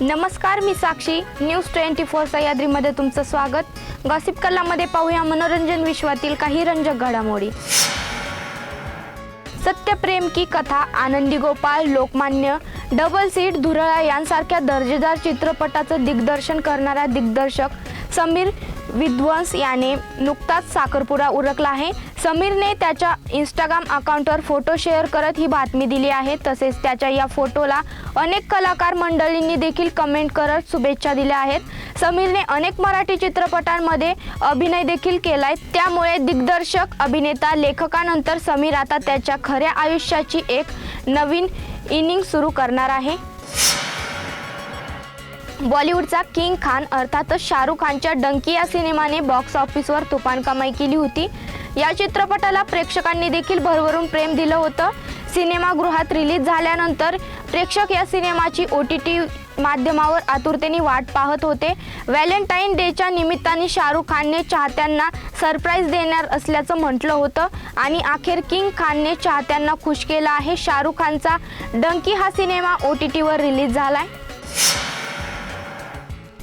नमस्कार मी Sakshi. News twenty four सह्याद्रीमध्ये तुमचं स्वागत. गॉसिप कलामध्ये पाहूया मनोरंजन विश्वातील काही रंजक घडामोडी. सत्यप्रेम की कथा आनंदी गोपाळ लोकमान्य डबल सीट धुरळा यांसारख्या दर्जेदार चित्रपटाचं दिग्दर्शन करणारा दिग्दर्शक समीर विध्वंस याने नुकताच साखरपुडा उरकला आहे. समीरने त्याच्या इंस्टाग्राम अकाउंटवर फोटो शेअर करत ही बातमी दिली आहे. तसेच त्याच्या या फोटोला अनेक कलाकार मंडळींनी देखील कमेंट करत शुभेच्छा दिल्या आहेत. समीरने अनेक मराठी चित्रपटांमध्ये अभिनय देखील केलाय. त्यामुळे दिग्दर्शक अभिनेता लेखकानंतर समीर आता त्याच्या खऱ्या आयुष्याची एक नवीन इनिंग सुरू करणार आहे. बॉलिवूडचा किंग खान अर्थातच शाहरुख खानच्या डंकी या सिनेमाने बॉक्स ऑफिसवर तुफान कमाई केली होती. या चित्रपटाला प्रेक्षकांनी देखील भरभरून प्रेम दिलं होतं. सिनेमागृहात रिलीज झाल्यानंतर प्रेक्षक या सिनेमाची ओ टी टी माध्यमावर आतुरतेने वाट पाहत होते. व्हॅलेंटाईन डेच्या निमित्ताने शाहरुख खानने चाहत्यांना सरप्राईज देणार असल्याचं म्हटलं होतं आणि अखेर किंग खानने चाहत्यांना खुश केलं आहे. शाहरुख खानचा डंकी हा सिनेमा ओ टी टीवर रिलीज झाला आहे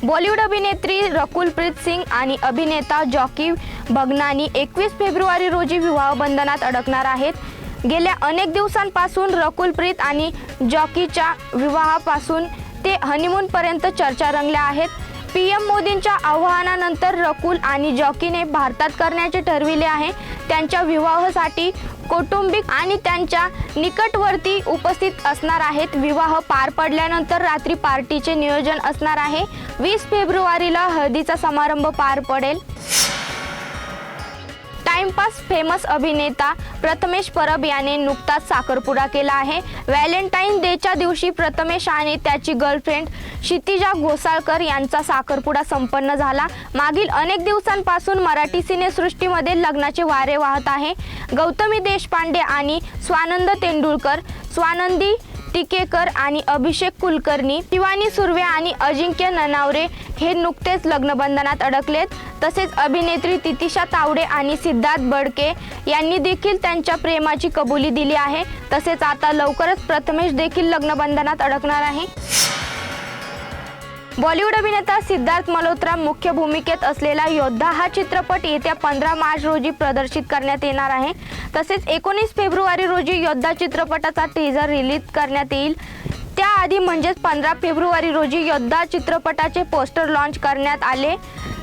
बॉलिवूड अभिनेत्री रकुलप्रीत सिंग आणि अभिनेता जॉकी बगनानी एकवीस फेब्रुवारी रोजी विवाह बंधनात अडकणार आहेत. गेल्या अनेक दिवसांपासून रकुलप्रीत आणि जॉकीच्या विवाहापासून ते हनीमूनपर्यंत चर्चा रंगल्या आहेत. पी एम मोदींच्या आव्हानानंतर रकुल आणि जॉकीने भारतात करण्याचे ठरविले आहे. त्यांच्या विवाहासाठी कौटुंबिक आणि त्यांच्या निकटवर्ती उपस्थित असणार आहेत. विवाह पार पडल्यानंतर रात्री पार्टीचे नियोजन असणार आहे. वीस फेब्रुवारीला हळदीचा समारंभ पार पडेल. टाइमपास फेमस अभिनेता प्रथमेश परब याने नुकताच साखरपुडा केला आहे. व्हॅलेंटाईन डेच्या दिवशी प्रथमेश आणि त्याची गर्लफ्रेंड क्षितिजा घोसाळकर यांचा साखरपुडा संपन्न झाला. मागील अनेक दिवसांपासून मराठी सिनेसृष्टीमध्ये लग्नाचे वारे वाहत आहे. गौतमी देशपांडे आणि स्वानंद तेंडुलकर स्वानंदी टिकेकर आणि अभिषेक कुलकर्णी शिवानी सुर्वे आणि अजिंक्य ननावरे हे नुकतेच लग्नबंधनात अडकलेत. तसेच अभिनेत्री तितिशा तावडे आणि सिद्धार्थ बडके यांनी देखील त्यांच्या प्रेमाची कबुली दिली आहे. तसेच आता लवकरच प्रथमेश देखील लग्नबंधनात अडकणार आहे. बॉलिवूड अभिनेता सिद्धार्थ मल्होत्रा मुख्य भूमिकेत असलेला योद्धा हा चित्रपट येत्या पंधरा मार्च रोजी प्रदर्शित करण्यात येणार आहे. तसेच एकोणीस फेब्रुवारी रोजी योद्धा चित्रपटाचा टीझर रिलीज करण्यात येईल. त्याआधी म्हणजेच पंधरा फेब्रुवारी रोजी योद्धा चित्रपटाचे पोस्टर लॉन्च करण्यात आले.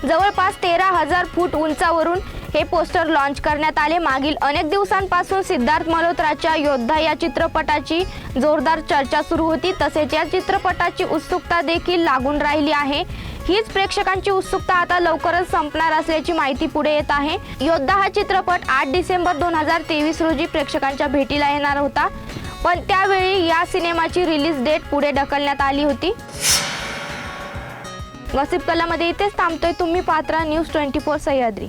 जवळपास तेरा हजार फूट उंचावरून हे पोस्टर लॉन्च करण्यात आले. मागील अनेक दिवसांपासून सिद्धार्थ मल्होत्राच्या योद्धा या चित्रपटाची जोरदार चर्चा सुरू होती. तसेच या चित्रपटाची उत्सुकता देखील लागून राहिली आहे. हीच प्रेक्षकांची उत्सुकता आता लवकरच संपणार असल्याची माहिती पुढे येत आहे. योद्धा हा चित्रपट आठ डिसेंबर दोन हजार तेवीस रोजी प्रेक्षकांच्या भेटीला येणार होता. पण त्यावेळी या सिनेमाची रिलीज डेट पुढे ढकलण्यात आली होती. गॉसिप कलामध्ये इथेच थांबतोय. तुम्ही पात्रा न्यूज ट्वेंटी फोर सह्याद्री.